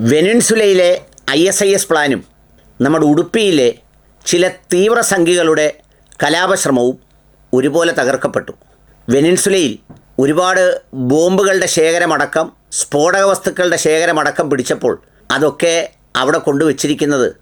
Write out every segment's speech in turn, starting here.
വെനിൻസുലയിലെ I S I S പ്ലാനും നമ്മുടെ ഉടുപ്പിയിലെ ചില തീവ്രസംഖ്യകളുടെ കലാപശ്രമവും ഒരുപോലെ തകർക്കപ്പെട്ടു. വെനിൻസുലയിൽ ഒരുപാട് ബോംബുകളുടെ ശേഖരമടക്കം സ്ഫോടക വസ്തുക്കളുടെ ശേഖരമടക്കം പിടിച്ചപ്പോൾ അതൊക്കെ അവിടെ കൊണ്ടുവച്ചിരിക്കുന്നത്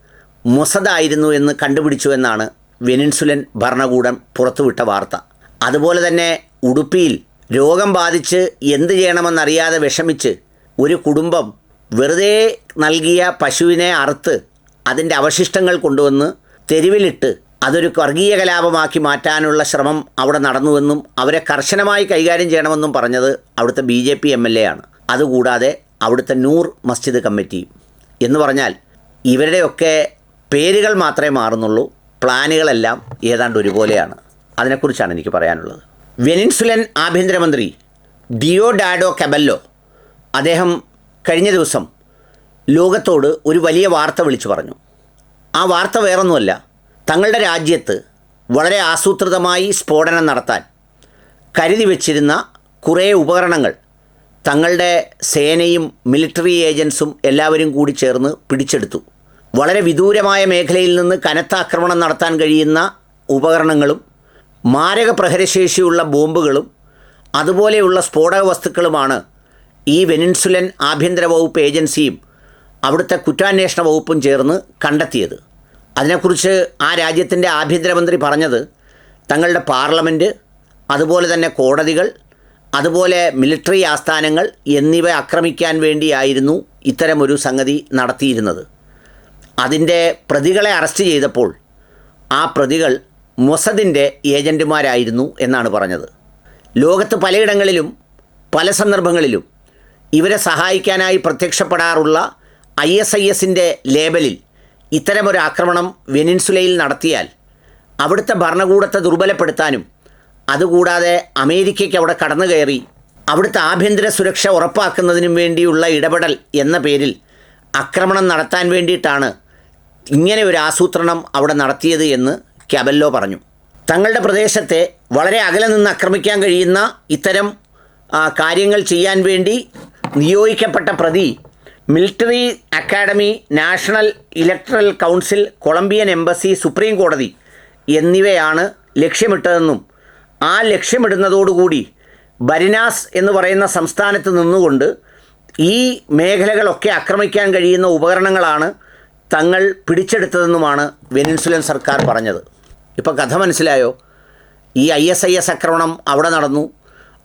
മൊസദായിരുന്നു എന്ന് കണ്ടുപിടിച്ചു എന്നാണ് വെനിൻസുലൻ ഭരണകൂടം പുറത്തുവിട്ട വാർത്ത. അതുപോലെ തന്നെ ഉടുപ്പിയിൽ രോഗം ബാധിച്ച് എന്ത് ചെയ്യണമെന്നറിയാതെ വിഷമിച്ച് ഒരു കുടുംബം വെറുതെ നൽകിയ പശുവിനെ അറുത്ത് അതിന്റെ അവശിഷ്ടങ്ങൾ കൊണ്ടുവന്ന് തെരുവിലിട്ട് അതൊരു വർഗീയ കലാപമാക്കി മാറ്റാനുള്ള ശ്രമം അവിടെ നടന്നുവെന്നും അവരെ കർശനമായി കൈകാര്യം ചെയ്യണമെന്നും പറഞ്ഞത് അവിടുത്തെ B J P M L A ആണ്. അതുകൂടാതെ അവിടുത്തെ നൂർ മസ്ജിദ് കമ്മിറ്റിയും എന്ന് പറഞ്ഞാൽ ഇവരുടെയൊക്കെ പേരുകൾ മാത്രമേ മാറുന്നുള്ളൂ പ്ലാനുകളെല്ലാം ഏതാണ്ട് ഒരുപോലെയാണ്. അതിനെക്കുറിച്ചാണ് എനിക്ക് പറയാനുള്ളത്. വെനിൻസുലൻ ആഭ്യന്തരമന്ത്രി ഡിയോ ഡാഡോ കബല്ലോ അദ്ദേഹം കഴിഞ്ഞ ദിവസം ലോകത്തോട് ഒരു വലിയ വാർത്ത വിളിച്ചു പറഞ്ഞു. ആ വാർത്ത വേറൊന്നുമല്ല. തങ്ങളുടെ രാജ്യത്ത് വളരെ ആസൂത്രിതമായി സ്ഫോടനം നടത്താൻ കരുതി വച്ചിരുന്ന കുറേ ഉപകരണങ്ങൾ തങ്ങളുടെ സേനയും മിലിറ്ററി ഏജൻസും എല്ലാവരും കൂടി ചേർന്ന് പിടിച്ചെടുത്തു. വളരെ വിദൂരമായ മേഖലയിൽ നിന്ന് കനത്ത ആക്രമണം നടത്താൻ കഴിയുന്ന ഉപകരണങ്ങളും മാരക പ്രഹരശേഷിയുള്ള ബോംബുകളും അതുപോലെയുള്ള സ്ഫോടക വസ്തുക്കളുമാണ് ഈ വെനിൻസുലൻ ആഭ്യന്തര വകുപ്പ് ഏജൻസിയും അവിടുത്തെ കുറ്റാന്വേഷണ വകുപ്പും ചേർന്ന് കണ്ടെത്തിയത്. അതിനെക്കുറിച്ച് ആ രാജ്യത്തിന്റെ ആഭ്യന്തരമന്ത്രി പറഞ്ഞത് തങ്ങളുടെ പാർലമെന്റ് അതുപോലെ തന്നെ കോടതികൾ അതുപോലെ മിലിറ്ററി ആസ്ഥാനങ്ങൾ എന്നിവ ആക്രമിക്കാൻ വേണ്ടിയായിരുന്നു ഇത്തരമൊരു സംഗതി നടത്തിയിരുന്നത്. അതിന്റെ പ്രതികളെ അറസ്റ്റ് ചെയ്തപ്പോൾ ആ പ്രതികൾ മൊസദിന്റെ ഏജന്റുമാരായിരുന്നു എന്നാണ് പറഞ്ഞത്. ലോകത്ത് പലയിടങ്ങളിലും പല സന്ദർഭങ്ങളിലും ഇവരെ സഹായിക്കാനായി പ്രത്യക്ഷപ്പെടാറുള്ള ഐ എസ് ഐ എസിന്റെ ലേബലിൽ ഇത്തരമൊരു ആക്രമണം വെനിൻസുലയിൽ നടത്തിയാൽ അവിടുത്തെ ഭരണകൂടത്തെ ദുർബലപ്പെടുത്താനും അതുകൂടാതെ അമേരിക്കയ്ക്ക് അവിടെ കടന്നു കയറി അവിടുത്തെ ആഭ്യന്തര സുരക്ഷ ഉറപ്പാക്കുന്നതിനും വേണ്ടിയുള്ള ഇടപെടൽ എന്ന പേരിൽ ആക്രമണം നടത്താൻ വേണ്ടിയിട്ടാണ് ഇങ്ങനെ ഒരു ആസൂത്രണം അവിടെ നടത്തിയത് എന്ന് ക്യാബല്ലോ പറഞ്ഞു. തങ്ങളുടെ പ്രദേശത്തെ വളരെ അകലെ നിന്ന് ആക്രമിക്കാൻ കഴിയുന്ന ഇത്തരം കാര്യങ്ങൾ ചെയ്യാൻ വേണ്ടി നിയോഗിക്കപ്പെട്ട പ്രതി military academy national electoral council Colombian embassy supreme കോടതി എന്നിവയാണ് ലക്ഷ്യമിട്ടതെന്നും ആ ലക്ഷ്യമിടുന്നതോടുകൂടി ബരിനാസ് എന്ന് പറയുന്ന സംസ്ഥാനത്ത് നിന്നുകൊണ്ട് ഈ മേഖലകളൊക്കെ ആക്രമിക്കാൻ കഴിയുന്ന ഉപകരണങ്ങളാണ് തങ്ങൾ പിടിച്ചെടുത്തതെന്നുമാണ് വെനിൻസുലൻ സർക്കാർ പറഞ്ഞത്. ഇപ്പോൾ കഥ മനസ്സിലായോ? ഈ ഐ എസ് ഐ എസ് ആക്രമണം അവിടെ നടന്നു.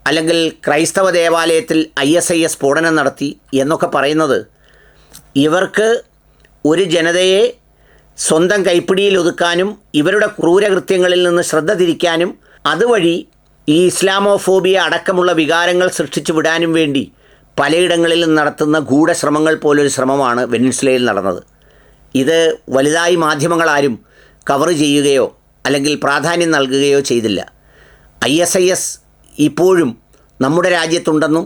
അല്ലെങ്കിൽ ക്രൈസ്തവ ദേവാലയത്തിൽ ഐ എസ് ഐ എസ് സ്ഫോടനം നടത്തി എന്നൊക്കെ പറയുന്നത് ഇവർക്ക് ഒരു ജനതയെ സ്വന്തം കൈപ്പിടിയിൽ ഒതുക്കാനും ഇവരുടെ ക്രൂരകൃത്യങ്ങളിൽ നിന്ന് ശ്രദ്ധ തിരിക്കാനും അതുവഴി ഈ ഇസ്ലാമോഫോബിയ അടക്കമുള്ള വികാരങ്ങൾ സൃഷ്ടിച്ചു വിടാനും വേണ്ടി പലയിടങ്ങളിൽ നടത്തുന്ന ഗൂഢശ്രമങ്ങൾ പോലൊരു ശ്രമമാണ് വെനിൻസുലയിൽ നടന്നത്. ഇത് വലുതായി മാധ്യമങ്ങളാരും കവർ ചെയ്യുകയോ അല്ലെങ്കിൽ പ്രാധാന്യം നൽകുകയോ ചെയ്തില്ല. ഐ എസ് ഐ എസ് ഇപ്പോഴും നമ്മുടെ രാജ്യത്തുണ്ടെന്നും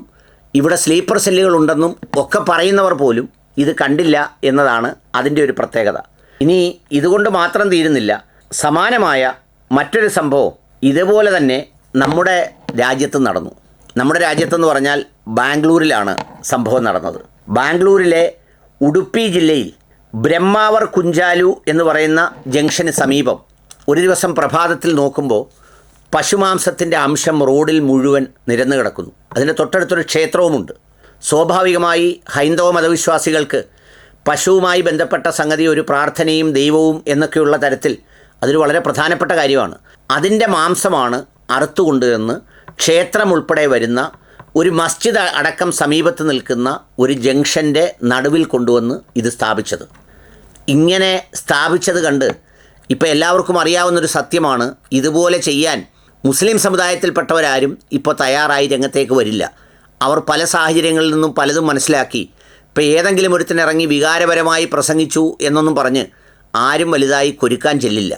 ഇവിടെ സ്ലീപ്പർ സെല്ലുകളുണ്ടെന്നും ഒക്കെ പറയുന്നവർ പോലും ഇത് കണ്ടില്ല എന്നതാണ് അതിന്റെ ഒരു പ്രത്യേകത. ഇനി ഇതുകൊണ്ട് മാത്രം തീരുന്നില്ല. സമാനമായ മറ്റൊരു സംഭവം ഇതുപോലെ തന്നെ നമ്മുടെ രാജ്യത്ത് നടന്നു. നമ്മുടെ രാജ്യത്തെന്ന് പറഞ്ഞാൽ ബാംഗ്ലൂരിലാണ് സംഭവം നടന്നത്. ബാംഗ്ലൂരിലെ ഉടുപ്പി ജില്ലയിൽ ബ്രഹ്മാവർ കുഞ്ചാലു എന്ന് പറയുന്ന ജംഗ്ഷന് സമീപം ഒരു ദിവസം പ്രഭാതത്തിൽ നോക്കുമ്പോൾ പശുമാംസത്തിന്റെ അംശം റോഡിൽ മുഴുവൻ നിരന്നു കിടക്കുന്നു. അതിന്റെ തൊട്ടടുത്തൊരു ക്ഷേത്രവുമുണ്ട്. സ്വാഭാവികമായി ഹൈന്ദവ മതവിശ്വാസികൾക്ക് പശുവുമായി ബന്ധപ്പെട്ട സംഗതി ഒരു പ്രാർത്ഥനയും ദൈവവും എന്നൊക്കെയുള്ള തരത്തിൽ അതൊരു വളരെ പ്രധാനപ്പെട്ട കാര്യമാണ്. അതിന്റെ മാംസമാണ് അറുത്തുകൊണ്ട് എന്ന് ക്ഷേത്രം ഉൾപ്പെടെ വരുന്ന ഒരു മസ്ജിദ് അടക്കം സമീപത്ത് നിൽക്കുന്ന ഒരു ജംഗ്ഷന്റെ നടുവിൽ കൊണ്ടുവന്ന് ഇത് സ്ഥാപിച്ചത്. ഇങ്ങനെ സ്ഥാപിച്ചത് കണ്ട് ഇപ്പോൾ എല്ലാവർക്കും അറിയാവുന്നൊരു സത്യമാണ് ഇതുപോലെ ചെയ്യാൻ മുസ്ലിം സമുദായത്തിൽപ്പെട്ടവരാരും ഇപ്പോൾ തയ്യാറായി രംഗത്തേക്ക് വരില്ല. അവർ പല സാഹചര്യങ്ങളിൽ നിന്നും പലതും മനസ്സിലാക്കി. ഇപ്പോൾ ഏതെങ്കിലും ഒരുത്തിനിറങ്ങി വികാരപരമായി പ്രസംഗിച്ചു എന്നൊന്നും പറഞ്ഞ് ആരും വലുതായി കൊരുക്കാൻ ചെല്ലില്ല.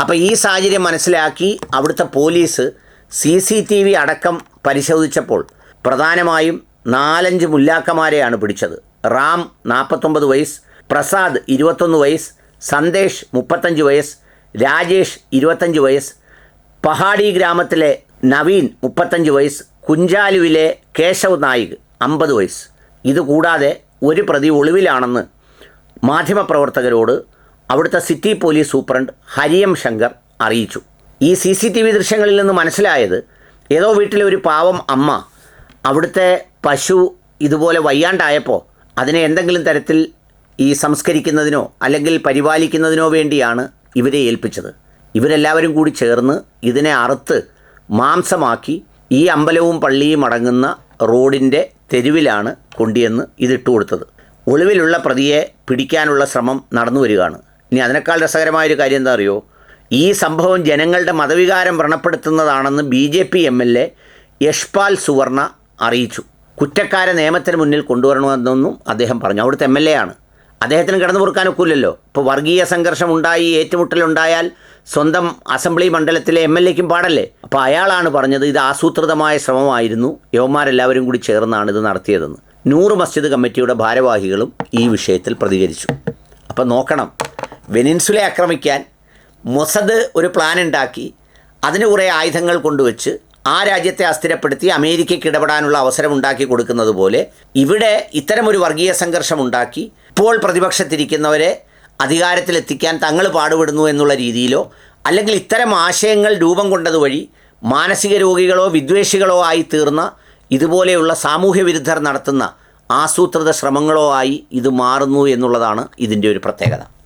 അപ്പോൾ ഈ സാഹചര്യം മനസ്സിലാക്കി അവിടുത്തെ police C C T V അടക്കം പരിശോധിച്ചപ്പോൾ പ്രധാനമായും നാലഞ്ച് മുല്ലാക്കമാരെയാണ് പിടിച്ചത്. റാം നാൽപ്പത്തൊമ്പത് വയസ്സ് പ്രസാദ് ഇരുപത്തൊന്ന് വയസ്സ് സന്ദേശ് മുപ്പത്തഞ്ച് വയസ്സ് രാജേഷ് ഇരുപത്തഞ്ച് വയസ്സ് പഹാഡി ഗ്രാമത്തിലെ നവീൻ മുപ്പത്തഞ്ച് വയസ്സ് കുഞ്ചാലുവിലെ കേശവ് നായിക് അമ്പത് വയസ്സ്. ഇതുകൂടാതെ ഒരു പ്രതി ഒളിവിലാണെന്ന് മാധ്യമപ്രവർത്തകരോട് അവിടുത്തെ city police superintendent Hariyam Shankar അറിയിച്ചു. ഈ സി സി ടി വി ദൃശ്യങ്ങളിൽ നിന്ന് മനസ്സിലായത് ഏതോ വീട്ടിലെ ഒരു പാവം അമ്മ അവിടുത്തെ പശു ഇതുപോലെ വയ്യാണ്ടായപ്പോൾ അതിനെ എന്തെങ്കിലും തരത്തിൽ ഈ സംസ്കരിക്കുന്നതിനോ അല്ലെങ്കിൽ പരിപാലിക്കുന്നതിനോ വേണ്ടിയാണ് ഇവരെ ഏൽപ്പിച്ചത്. ഇവരെല്ലാവരും കൂടി ചേർന്ന് ഇതിനെ അറുത്ത് മാംസമാക്കി ഈ അമ്പലവും പള്ളിയും അടങ്ങുന്ന റോഡിന്റെ തെരുവിലാണ് കൊണ്ടുവന്ന് ഇതിട്ട് കൊടുത്തത്. ഒളിവിലുള്ള പ്രതിയെ പിടിക്കാനുള്ള ശ്രമം നടന്നു വരികയാണ്. ഇനി അതിനേക്കാൾ രസകരമായൊരു കാര്യം എന്താ അറിയോ ഈ സംഭവം ജനങ്ങളുടെ മതവികാരം വ്രണപ്പെടുത്തുന്നതാണെന്ന് B J P M L A Yashpal Suvarna അറിയിച്ചു. കുറ്റക്കാരെ നിയമത്തിന് മുന്നിൽ കൊണ്ടുവരണമെന്നൊന്നും അദ്ദേഹം പറഞ്ഞു. അവിടുത്തെ എം എൽ എ ആണ്. അദ്ദേഹത്തിന് കിടന്നു പൊറുക്കാനൊക്കില്ലല്ലോ ഇപ്പോൾ വർഗീയ സംഘർഷം ഉണ്ടായി ഏറ്റുമുട്ടലുണ്ടായാൽ സ്വന്തം അസംബ്ലി മണ്ഡലത്തിലെ എം എൽ എക്കും പാടല്ലേ? അപ്പോൾ അയാളാണ് പറഞ്ഞത് ഇത് ആസൂത്രിതമായ ശ്രമമായിരുന്നു. യവന്മാരെല്ലാവരും കൂടി ചേർന്നാണ് ഇത് നടത്തിയതെന്ന്. നൂറ് മസ്ജിദ് കമ്മിറ്റിയുടെ ഭാരവാഹികളും ഈ വിഷയത്തിൽ പ്രതികരിച്ചു. അപ്പം നോക്കണം. വെനിൻസുലെ ആക്രമിക്കാൻ മൊസദ് ഒരു പ്ലാൻ ഉണ്ടാക്കി. അതിന് കുറേ ആയുധങ്ങൾ കൊണ്ടുവച്ച് ആ രാജ്യത്തെ അസ്ഥിരപ്പെടുത്തി അമേരിക്കയ്ക്ക് ഇടപെടാനുള്ള അവസരം ഉണ്ടാക്കി കൊടുക്കുന്നത് പോലെ ഇവിടെ ഇത്തരമൊരു വർഗീയ സംഘർഷം ഉണ്ടാക്കി. ഇപ്പോൾ പ്രതിപക്ഷത്തിരിക്കുന്നവരെ അധികാരത്തിലെത്തിക്കാൻ തങ്ങൾ പാടുപെടുന്നു എന്നുള്ള രീതിയിലോ അല്ലെങ്കിൽ ഇത്തരം ആശയങ്ങൾ രൂപം കൊണ്ടതുവഴി മാനസിക രോഗികളോ വിദ്വേഷികളോ ആയി തീർന്ന ഇതുപോലെയുള്ള സാമൂഹ്യ വിരുദ്ധർ നടത്തുന്ന ആസൂത്രിത ശ്രമങ്ങളോ ആയി ഇത് മാറുന്നു എന്നുള്ളതാണ് ഇതിന്റെ ഒരു പ്രത്യേകത.